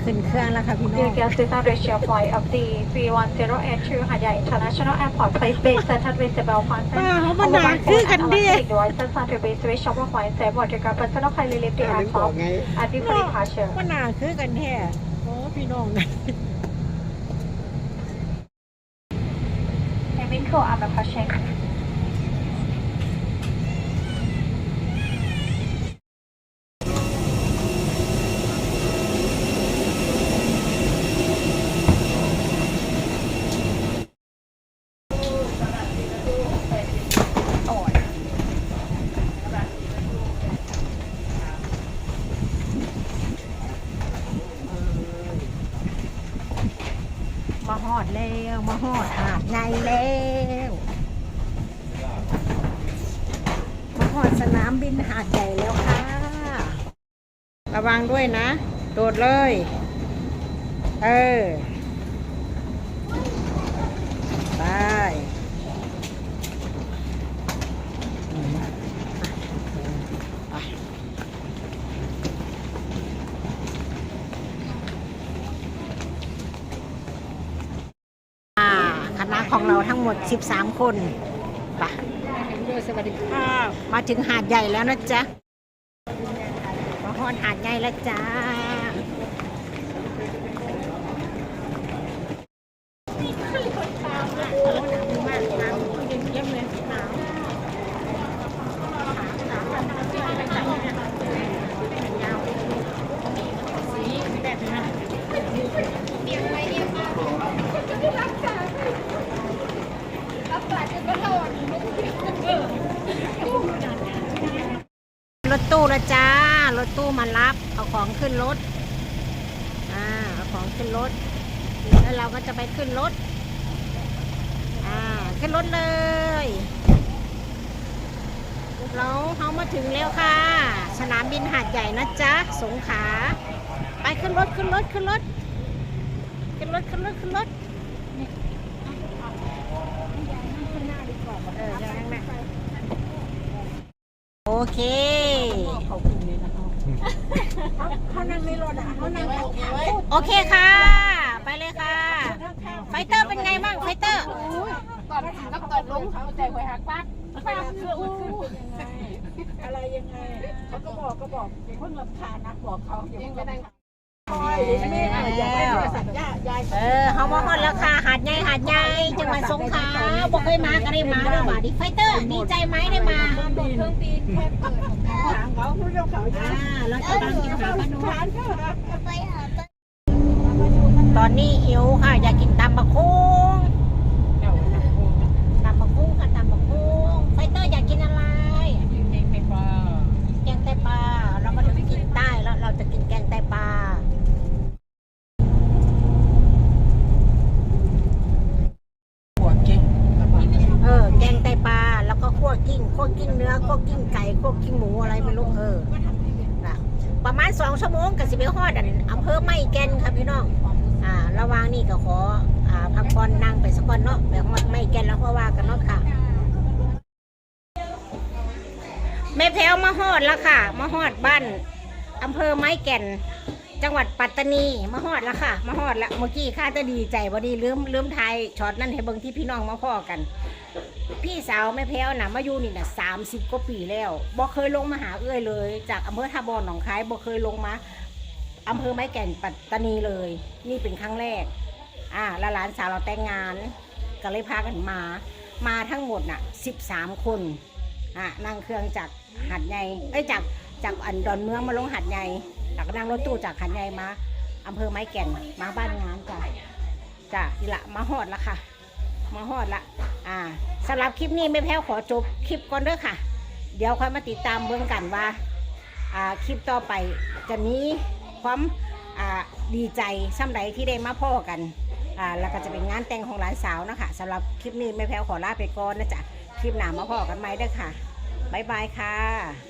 เครื่องแล้วค่ะพี่น้อง Dear guests, this is ratio flight of the 31082 Hanya International Airport. Please be seated with the bell button. ป้าเขามาหนาคือกันดิ Electronic devices are to be switched off while in safe water. Personal kindly leave the ถึงบอก aircraft ไง at before departure. มันหนาคือกันแท้โอ้พี่น้องนะ Cabin crew are อดแล้วมาหอดหาดในแล้วมาหอดสนามบินหาดใหญ่แล้วค่ะ ระวังด้วยนะ โดดเลย เออ ไปอืมไป อ่าคณะของเรา ทั้งหมด 13 คนไปสวัสดีค่ะมาถึงหาดใหญ่แล้วนะจ๊ะมาฮอนหาดใหญ่แล้วจ้า รถ ตู้ละจ้า รถตู้มารับ เอาของขึ้นรถ อ่า เอาของขึ้นรถ แล้วเราก็จะไปขึ้นรถ อ่า ขึ้นรถเลยเราเขามาถึงแล้วค่ะ สนามบินหาดใหญ่นะจ๊ะ สงขลา ไปขึ้นรถขึ้นรถขึ้นรถ ขึ้นรถขึ้นรถขึ้นรถเออ เดี๋ยวนั่งนะโอเคโอเคค่ะ ไปเลยค่ะ ไฟเตอร์เป็นไงบ้างไฟเตอร์ตอนถึงกับตอนลงเขาใจไว้หักปักปักคืออู้อะไรยังไงเขาก็บอกก็บอกเพิ่งรำคาญนะบอกเขาอย่ายังเพิ่งไปรำนั่งคาญไม่ เออเขาไปโทรศัพท์ย่ายายเออเฮอดราคาหาดใหญ่หาดใหญ่จังหวัดสงขลาบ่เคยมาก็ได้มาเด้อบ่าดิไฟเตอร์ดีใจไหมได้มาเครื่องบินแค่เปิดของเขาถามเขาพูดเรื่องเขาอ่าเราจะตามกินหาปลาโนตอนนี้หิวค่ะอยากกินตำบักคุ้งตำบักคุ้งค่ะตำบักคุ้งไฟเตอร์อยากกินอะไร เองไปปลา แกงไตปลา เรามาถึงกินใต้แล้วเราจะกินแกงไตปลา หัวเก่ง เออ แกงไตปลา แล้วก็คั่ วกกิ้งเนื้อควกิ้งไก่ควกิ้งหมูอะไรไม่รู้เออนะประมาณสองชั่วโมงกับสิบเอฮอดอันอำเภอไม่แก่นครับพี่น้องอ่าระว่างนี่ก็ขออ่าพักผ่อนนั่งไปสักก่อนเนาะแบบไม่แก่นแล้วก็ว่ากันเนาะค่ะแม่แพ้วมาฮอดแล้วค่ะ มาฮอดบ้านอำเภอไม้แก่น จังหวัดปัตตานีมาฮอดแล้วค่ะ มาฮอดแล้วเมื่อกี้ข้าจะดีใจพอดีลืมลืมไทยช็อตนั่นให้เบิ่งที่พี่น้องมาพ่อกัน พี่สาวแม่แพ้วนะมาอยู่นี่นะสามสิบกว่าปีแล้วบ่เคยลงมาหาเอื้อยเลย จากอำเภอท่าบอนหนองคายบ่เคยลงมาอำเภอไม้แก่นปัตตานีเลย นี่เป็นครั้งแรก อ่าแล้วหลานสาวเราแต่งงานก็เลยพากันมา มาทั้งหมดน่ะสิบสามคนอะนั่งเครื่องจากหัดใหญ่เอ้จากจากอันดอนเมืองมาลงหัดใหญ่ แล้วก็นั่งรถตู้จากหัดใหญ่มาอำเภอไม้แก่นมาบ้านงานจ้ะจ้ะนี่ละมาฮอดละค่ะ มาฮอดละอ่าสำหรับคลิปนี้ไม่แพ้วขอจบคลิปก่อนเด้อค่ะ เดี๋ยวค่อยมาติดตามเบื้องกันว่าอ่าคลิปต่อไปจะมีความอ่าดีใจซ้ำใดที่ได้มาพ่อกันอ่าแล้วก็จะเป็นงานแต่งของหลานสาวนะคะสำหรับคลิปนี้แม่แพ้วขอลาไปก่อนนะจ๊ะคลิปหน้ามาพ่อกันไหมเด้อค่ะบ๊ายบายค่ะ